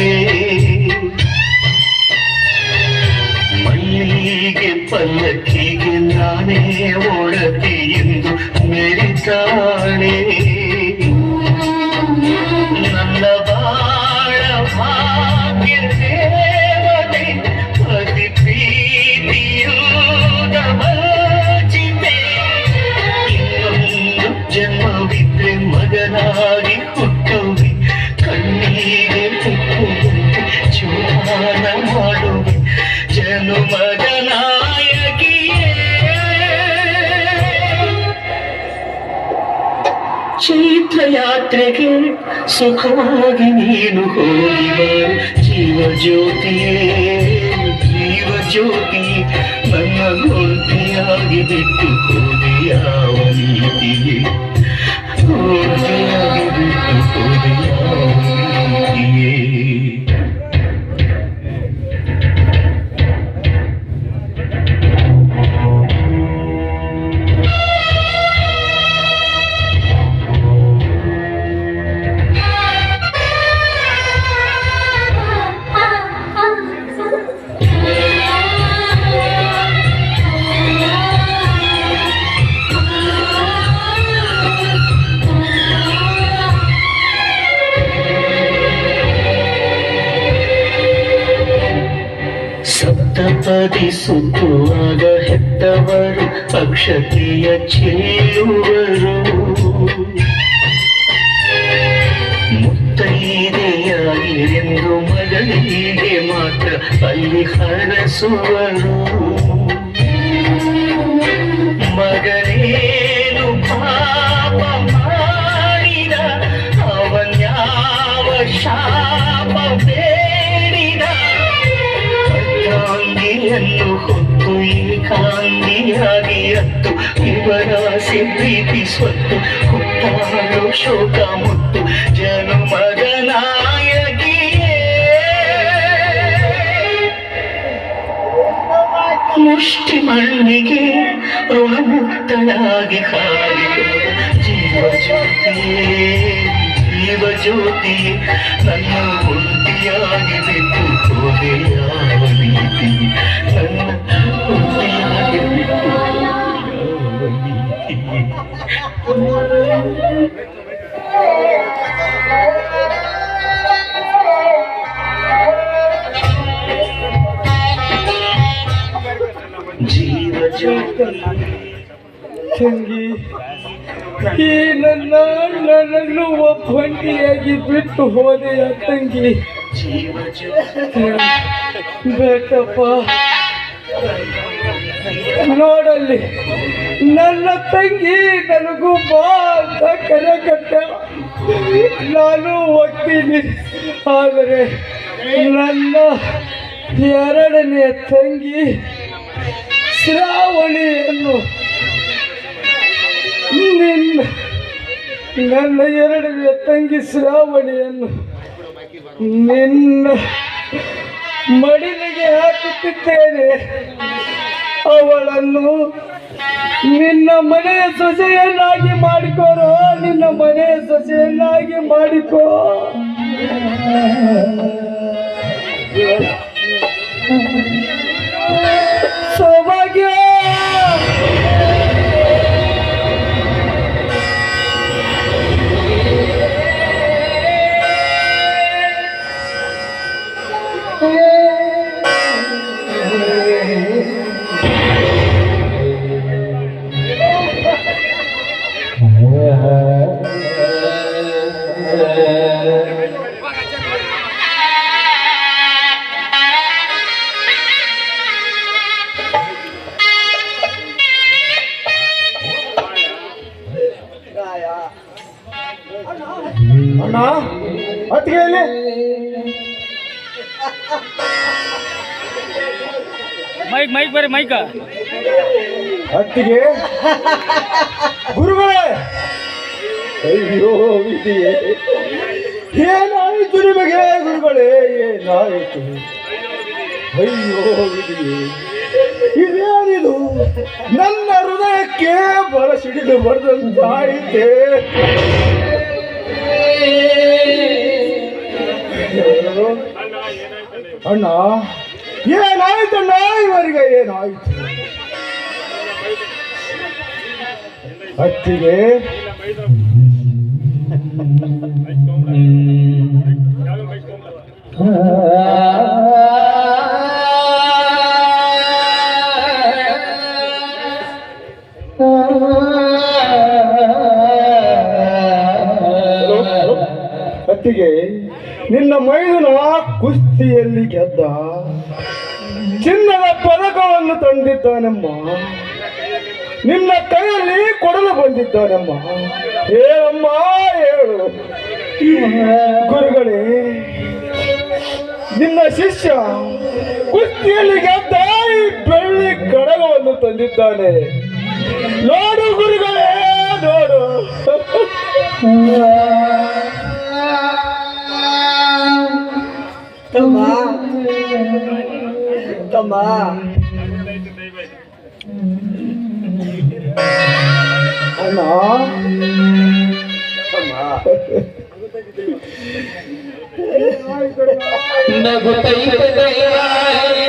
மகளே ಮಲ್ಲಿಗೆ ಪಲ್ಲಕ್ಕಿಗೆ ನಾನೇ ಒಳಗೆ ಎಂದು ಮೆರಿತಾಳೆ ಚೈತ್ರ ಯಾತ್ರೆಗೆ ಸುಖವಾಗಿ ನೀನು ಹೋಗಿ ಬಾರು ಜೀವ ಜ್ಯೋತಿಯೇ ಜೀವ ಜ್ಯೋತಿ ನನ್ನ ಒಂಟಿಯಾಗಿ ಬಿಟ್ಟು ಹೋದೆ ಯಾವ ನೀತಿಯೇ ಸಪ್ತಪದಿ ಸುತ್ತುವಾಗ ಹೆತ್ತವರು ಅಕ್ಷತೆಯ ಚೆಲ್ಲುವರು ಮುತ್ತೈದೆಯಾಗಿರೆಂದು ಮಗಳಿಗೆ ಮಾತ್ರ ಅಲ್ಲಿ ಹರಸುವರು. ಮಗನೇನು ಏಕಾಂಗಿಯಾಗಿ ಅತ್ತು ಇವರಾಸೆ ಪ್ರೀತಿ ಸ್ವತ್ತು ಹುಟ್ಟಾಡೋ ಶೋಕ ಮುತ್ತು ಜನುಮದ ನಾಯಕಿಯೇ ಮುಷ್ಟಿ ಮಣ್ಣಿಗೆ ಋಣಮುಕ್ತಳಾಗಿ ಹಾರಿದೋದ ಜೀವ ಜ್ಯೋತಿಯೇ ಜೀವ ಜ್ಯೋತಿ ನನ್ನ ಒಂಟಿಯಾಗಿ ಬಿಟ್ಟು ಹೋದೆ ಯಾವ ನೀತಿ ನನ್ನ ತಂಗಿ ಈ ನನ್ನ ನನ್ನನ್ನು ಒಬ್ಬಂಟಿಯಾಗಿ ಬಿಟ್ಟು ಹೋದೆಯ ತಂಗಿ. ಬೇಕಪ್ಪ. ನೋಡಲ್ಲಿ, ನನ್ನ ತಂಗಿ ನನಗೂ ಬಾ ಅಂತ ಕರೆ ಕಟ್ಟ ನಾನು ಹೋಗ್ತೀನಿ ಆದರೆ ನನ್ನ ಎರಡನೆಯ ತಂಗಿ ಶ್ರಾವಣಿಯನ್ನು ನಿನ್ನ ನನ್ನ ಎರಡನೇ ತಂಗಿ ಶ್ರಾವಣಿಯನ್ನು ನಿನ್ನ ಮಡಿಲಿಗೆ ಹಾಕುತ್ತಿದ್ದೇನೆ. ಅವಳನ್ನು ನಿನ್ನ ಮನೆಯ ಸೊಸೆಯನ್ನಾಗಿ ಮಾಡಿಕೋರೋ ನಿನ್ನ ಮನೆಯ ಸೊಸೆಯನ್ನಾಗಿ ಮಾಡಿಕೋ. ಅತ್ತಿಗೆ ಇಲ್ಲಿ ಮೈಕ್ ಮೈಕ್ ಬರ್ರಿ ಮೈಕ. ಅತ್ತಿಗೆ. ಗುರುಗಳೇ ಅಯ್ಯೋ ವಿಧಿಯೇ. ಏನಾಯಿತು ನಿಮಗೆ ಗುರುಗಳೇ ಏನಾಯಿತು? ಅಯ್ಯೋ ವಿಧಿಯೇ. ಇದೇನಿದು? ನನ್ನ ಹೃದಯಕ್ಕೆ ಬಲ ಸಿಡಿದು ಬರೆದಂತಾಯಿತೆ. ಅಣ್ಣ ಏನಾಯ್ತು ಅಣ್ಣ? ಇವರಿಗೆ ಏನಾಯ್ತು? ಅತ್ತಿಗೆ ಅತ್ತಿಗೆ ನಿನ್ನ ಮೈದನ ಕುಸ್ತಿಯಲ್ಲಿ ಗೆದ್ದ. ಚಿನ್ನದ ಪದಕವನ್ನು ತಂದಿದ್ದಾನಮ್ಮ ನಿನ್ನ ಕೈಯಲ್ಲಿ ಕೊಡಲು ಬಂದಿದ್ದಾನಮ್ಮ ಹೇಳಮ್ಮ, ಹೇಳು. ಗುರುಗಳೇ, ನಿನ್ನ ಶಿಷ್ಯ ಕುಸ್ತಿಯಲ್ಲಿ ಗೆದ್ದ ಈ ಬೆಳ್ಳಿ ಕಡಗವನ್ನು ತಂದಿದ್ದಾನೆ. ನೋಡು ಗುರುಗಳೇ, ನೋಡು. ತಮ್ಮ ಅಣ್ಣ ನಗುತ್ತೈತೆ ದೈವಾಯಿ,